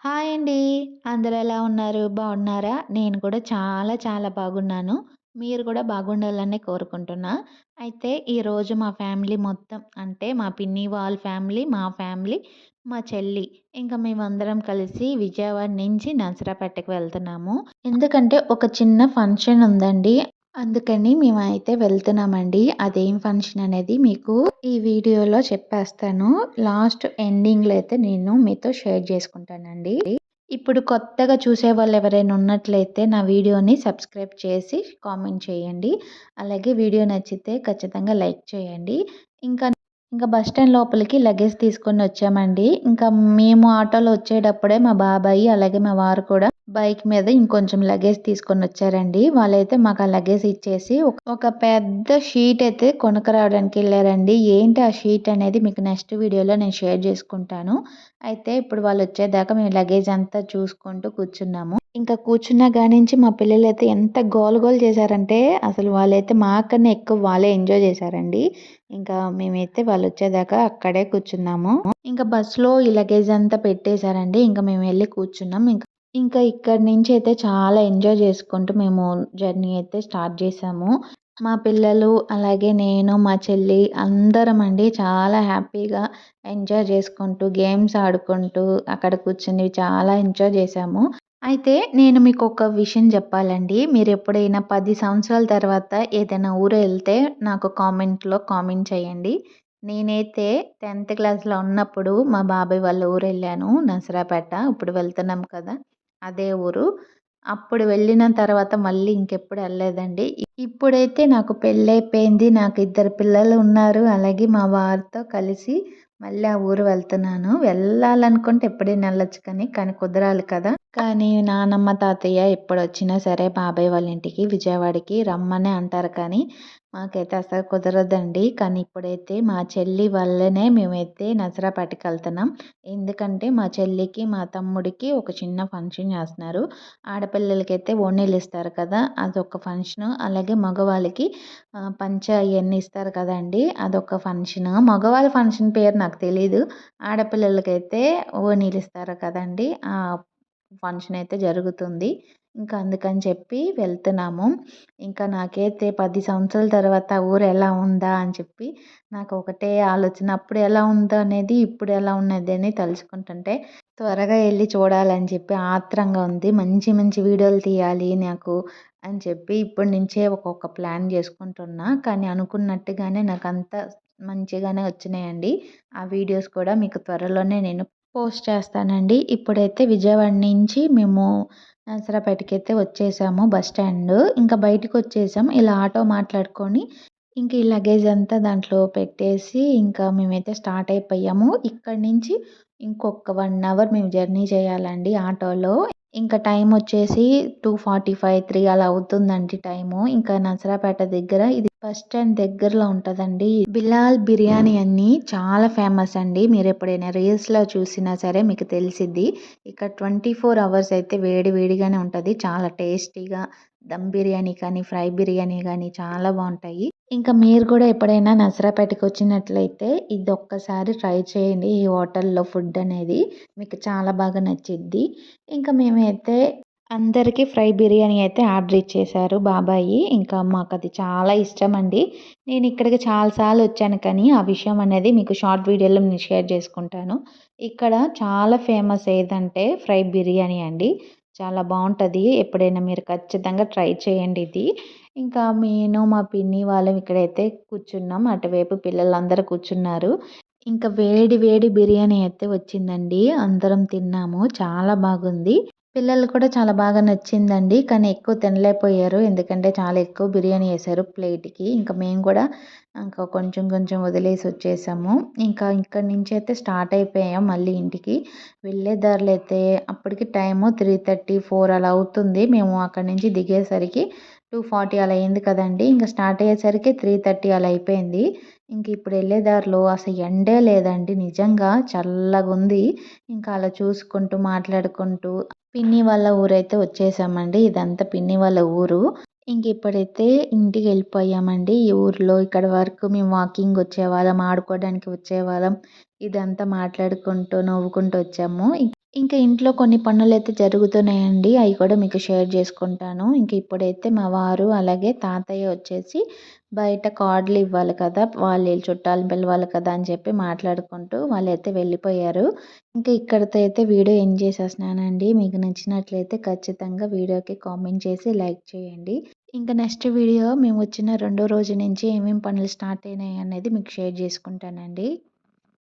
Hi అండి. అందరూ ఎలా ఉన్నారు? బాగున్నారా? నేను కూడా చాలా చాలా బాగున్నాను. మీరు కూడా బాగుండాలని కోరుకుంటున్నా. అయితే ఈరోజు మా ఫ్యామిలీ మొత్తం అంటే మా పిన్ని వాళ్ళ ఫ్యామిలీ, మా ఫ్యామిలీ, మా చెల్లి ఇంకా మేమందరం కలిసి విజయవాడ నుంచి నరసరావుపేటకి వెళ్తున్నాము. ఎందుకంటే ఒక చిన్న ఫంక్షన్ ఉందండి. అందుకని మేమైతే వెళ్తున్నామండి. అదేం ఫంక్షన్ అనేది మీకు ఈ వీడియోలో చెప్పేస్తాను. లాస్ట్ ఎండింగ్‌లో అయితే నేను మీతో షేర్ చేసుకుంటానండి. ఇప్పుడు కొత్తగా చూసే వాళ్ళు ఎవరైనా ఉన్నట్లయితే నా వీడియోని సబ్స్క్రైబ్ చేసి కామెంట్ చేయండి. అలాగే వీడియో నచ్చితే ఖచ్చితంగా లైక్ చేయండి. ఇంకా ఇంకా బస్ స్టాండ్ లోపలికి లగేజ్ తీసుకొని వచ్చామండి. ఇంకా మేము ఆటోలో వచ్చేటప్పుడే మా బాబాయి అలాగే మా వారు కూడా బైక్ మీద ఇంకొంచెం లగేజ్ తీసుకొని వచ్చారండి. వాళ్ళైతే మాకు ఆ లగేజ్ ఇచ్చేసి ఒక పెద్ద షీట్ అయితే కొనుక్కరావడానికి వెళ్ళారండి. ఏంటి ఆ షీట్ అనేది మీకు నెక్స్ట్ వీడియోలో నేను షేర్ చేసుకుంటాను. అయితే ఇప్పుడు వాళ్ళు వచ్చేదాకా మేము లగేజ్ అంతా చూసుకుంటూ కూర్చున్నాము. ఇంకా కూర్చున్న కానించి మా పిల్లలైతే ఎంత గోల్ గోల్ చేశారంటే అసలు వాళ్ళైతే మాకన్నా ఎక్కువ వాళ్ళే ఎంజాయ్ చేశారండి. ఇంకా మేమైతే వాళ్ళు వచ్చేదాకా అక్కడే కూర్చున్నాము. ఇంకా బస్సులో ఈ లగేజ్ అంతా పెట్టేశారండి. ఇంకా మేము వెళ్ళి కూర్చున్నాం. ఇంకా ఇంకా ఇక్కడి నుంచి అయితే చాలా ఎంజాయ్ చేసుకుంటూ మేము జర్నీ అయితే స్టార్ట్ చేసాము. మా పిల్లలు అలాగే నేను మా చెల్లి అందరం అండి చాలా హ్యాపీగా ఎంజాయ్ చేసుకుంటూ గేమ్స్ ఆడుకుంటూ అక్కడ కూర్చొని చాలా ఎంజాయ్ చేసాము. అయితే నేను మీకు ఒక విషయం చెప్పాలండి. మీరు ఎప్పుడైనా పది సంవత్సరాల తర్వాత ఏదైనా ఊరు వెళ్తే నాకు కామెంట్‌లో కామెంట్ చేయండి. నేనైతే టెన్త్ క్లాస్‌లో ఉన్నప్పుడు మా బాబాయ్ వాళ్ళ ఊరు వెళ్ళాను నసరాపేట. ఇప్పుడు వెళ్తున్నాం కదా! అదే ఊరు. అప్పుడు వెళ్ళిన తర్వాత మళ్ళీ ఇంకెప్పుడు వెళ్ళలేదండి. ఇప్పుడైతే నాకు పెళ్ళైపోయింది. నాకు ఇద్దరు పిల్లలు ఉన్నారు. అలాగే మా వారితో కలిసి మళ్ళీ ఆ ఊరు వెళ్తున్నాను. వెళ్ళాలనుకుంటే ఎప్పుడైనా వెళ్ళొచ్చు కానీ, కానీ కుదరాలి కదా! కానీ నానమ్మ, తాతయ్య ఎప్పుడొచ్చినా సరే బాబాయ్ వాళ్ళ ఇంటికి విజయవాడకి రమ్మనే అంటారు కానీ మాకైతే అసలు కుదరదండి. కానీ ఇప్పుడైతే మా చెల్లి వల్లనే మేమైతే నసరా పట్టుకెళ్తున్నాం ఎందుకంటే మా చెల్లికి, మా తమ్ముడికి ఒక చిన్న ఫంక్షన్ చేస్తున్నారు. ఆడపిల్లలకైతే ఓణీలు ఇస్తారు కదా! అదొక ఫంక్షను. అలాగే మగవాళ్ళకి పంచ ఇవన్నీ ఇస్తారు కదండి అదొక ఫంక్షన్ మగవాళ్ళ ఫంక్షన్ పేరు నాకు తెలీదు. ఆడపిల్లలకైతే ఓణీలు ఇస్తారు కదండి ఫంక్షన్ అయితే జరుగుతుంది. ఇంకా అందుకని చెప్పి వెళ్తున్నాము. ఇంకా నాకైతే పది సంవత్సరాల తర్వాత ఊరు ఎలా ఉందా అని చెప్పి నాకు ఒకటే ఆలోచన. అప్పుడు ఎలా ఉందో అనేది ఇప్పుడు ఎలా ఉన్నది అని తలుచుకుంటుంటే త్వరగా వెళ్ళి చూడాలని చెప్పి ఆత్రంగా ఉంది. మంచి మంచి వీడియోలు తీయాలి నాకు అని చెప్పి ఇప్పటి నుంచే ఒక్కొక్క ప్లాన్ చేసుకుంటున్నా. కానీ అనుకున్నట్టుగానే నాకు అంతా మంచిగానే వచ్చినాయండి. ఆ వీడియోస్ కూడా మీకు త్వరలోనే నేను పోస్ట్ చేస్తానండి. ఇప్పుడైతే విజయవాడ నుంచి మేము నరసరావుపేటకైతే వచ్చేసాము బస్ స్టాండ్. ఇంకా బయటకు వచ్చేసాం. ఇలా ఆటో మాట్లాడుకొని ఇంక ఈ లగేజ్ అంతా దాంట్లో పెట్టేసి ఇంకా మేమైతే స్టార్ట్ అయిపోయాము. ఇక్కడి నుంచి ఇంకొక వన్ అవర్ మేము జర్నీ చేయాలండి ఆటోలో. ఇంకా టైం వచ్చేసి టూ ఫార్టీ ఫైవ్ త్రీ అలా అవుతుందండి టైము. ఇంకా నరసరావుపేట దగ్గర ఇది బస్ స్టాండ్ దగ్గరలో ఉంటుందండి. బిలాల్ బిర్యానీ అన్ని చాలా ఫేమస్ అండి. మీరు ఎప్పుడైనా రీల్స్‌లో చూసినా సరే మీకు తెలిసిద్ది. ఇక్కడ ట్వంటీ ఫోర్ అవర్స్ అయితే వేడి వేడిగానే ఉంటుంది. చాలా టేస్టీగా దమ్ బిర్యానీ కానీ, ఫ్రై బిర్యానీ కానీ చాలా బాగుంటాయి. ఇంకా మీరు కూడా ఎప్పుడైనా నసరాపేటకి వచ్చినట్లయితే ఇది ఒక్కసారి ట్రై చేయండి. ఈ హోటల్లో ఫుడ్ అనేది మీకు చాలా బాగా నచ్చిద్ది. ఇంకా మేమైతే అందరికీ ఫ్రై బిర్యానీ అయితే ఆర్డర్ ఇచ్చేశారు బాబాయి. ఇంకా మాకు అది చాలా ఇష్టం అండి. నేను ఇక్కడికి చాలా సార్లు వచ్చాను కానీ ఆ విషయం అనేది మీకు షార్ట్ వీడియోలో నేను షేర్ చేసుకుంటాను. ఇక్కడ చాలా ఫేమస్ ఏదంటే ఫ్రై బిర్యానీ అండి. చాలా బాగుంటుంది. ఎప్పుడైనా మీరు ఖచ్చితంగా ట్రై చేయండి ఇది. ఇంకా నేను మా పిన్ని వాళ్ళం ఇక్కడైతే కూర్చున్నాం. అటువైపు పిల్లలందరూ కూర్చున్నారు. ఇంకా వేడి వేడి బిర్యానీ అయితే వచ్చిందండి. అందరం తిన్నాము. చాలా బాగుంది. పిల్లలు కూడా చాలా బాగా నచ్చిందండి. కానీ ఎక్కువ తినలేకపోయారు. ఎందుకంటే చాలా ఎక్కువ బిర్యానీ వేశారు ప్లేట్‌కి. ఇంకా మేము కూడా ఇంకా కొంచెం కొంచెం వదిలేసి వచ్చేసాము. ఇంకా ఇక్కడి నుంచి అయితే స్టార్ట్ అయిపోయాం మళ్ళీ ఇంటికి. వెళ్ళే దారిలో అయితే అప్పటికి టైము త్రీ థర్టీ ఫోర్ అలా అవుతుంది. మేము అక్కడి నుంచి దిగేసరికి టూ ఫార్టీ అలా అయింది కదండి ఇంకా స్టార్ట్ అయ్యేసరికి త్రీ థర్టీ అలా అయిపోయింది. ఇంక ఇప్పుడు వెళ్ళే దారిలో అసలు ఎండే లేదండి. నిజంగా చల్లగా ఉంది. ఇంకా అలా చూసుకుంటూ మాట్లాడుకుంటూ పిన్ని వాళ్ళ ఊరైతే వచ్చేసామండి. ఇదంతా పిన్ని వాళ్ళ ఊరు. ఇంక ఇప్పుడైతే ఇంటికి వెళ్ళిపోయామండి. ఈ ఊర్లో ఇక్కడ వరకు మేము వాకింగ్ వచ్చేవాళ్ళం. ఆడుకోవడానికి వచ్చేవాళ్ళం. ఇదంతా మాట్లాడుకుంటూ నవ్వుకుంటూ వచ్చాము. ఇంకా ఇంట్లో కొన్ని పనులైతే జరుగుతున్నాయండి. అయి కూడా మీకు షేర్ చేసుకుంటాను. ఇంక ఇప్పుడైతే మా వారు అలాగే తాతయ్య వచ్చేసి బయట కార్డులు ఇవ్వాలి కదా! వాళ్ళు చుట్టాలను పిలవాలి కదా! అని చెప్పి మాట్లాడుకుంటూ వాళ్ళైతే వెళ్ళిపోయారు. ఇంకా ఇక్కడితో అయితే వీడియో ఎండ్ చేసేస్తున్నానండి. మీకు నచ్చినట్లయితే ఖచ్చితంగా వీడియోకి కామెంట్ చేసి లైక్ చేయండి. ఇంకా నెక్స్ట్ వీడియో మేము వచ్చిన రెండో రోజు నుంచి ఏమేమి పనులు స్టార్ట్ అయినాయి అనేది మీకు షేర్ చేసుకుంటానండి.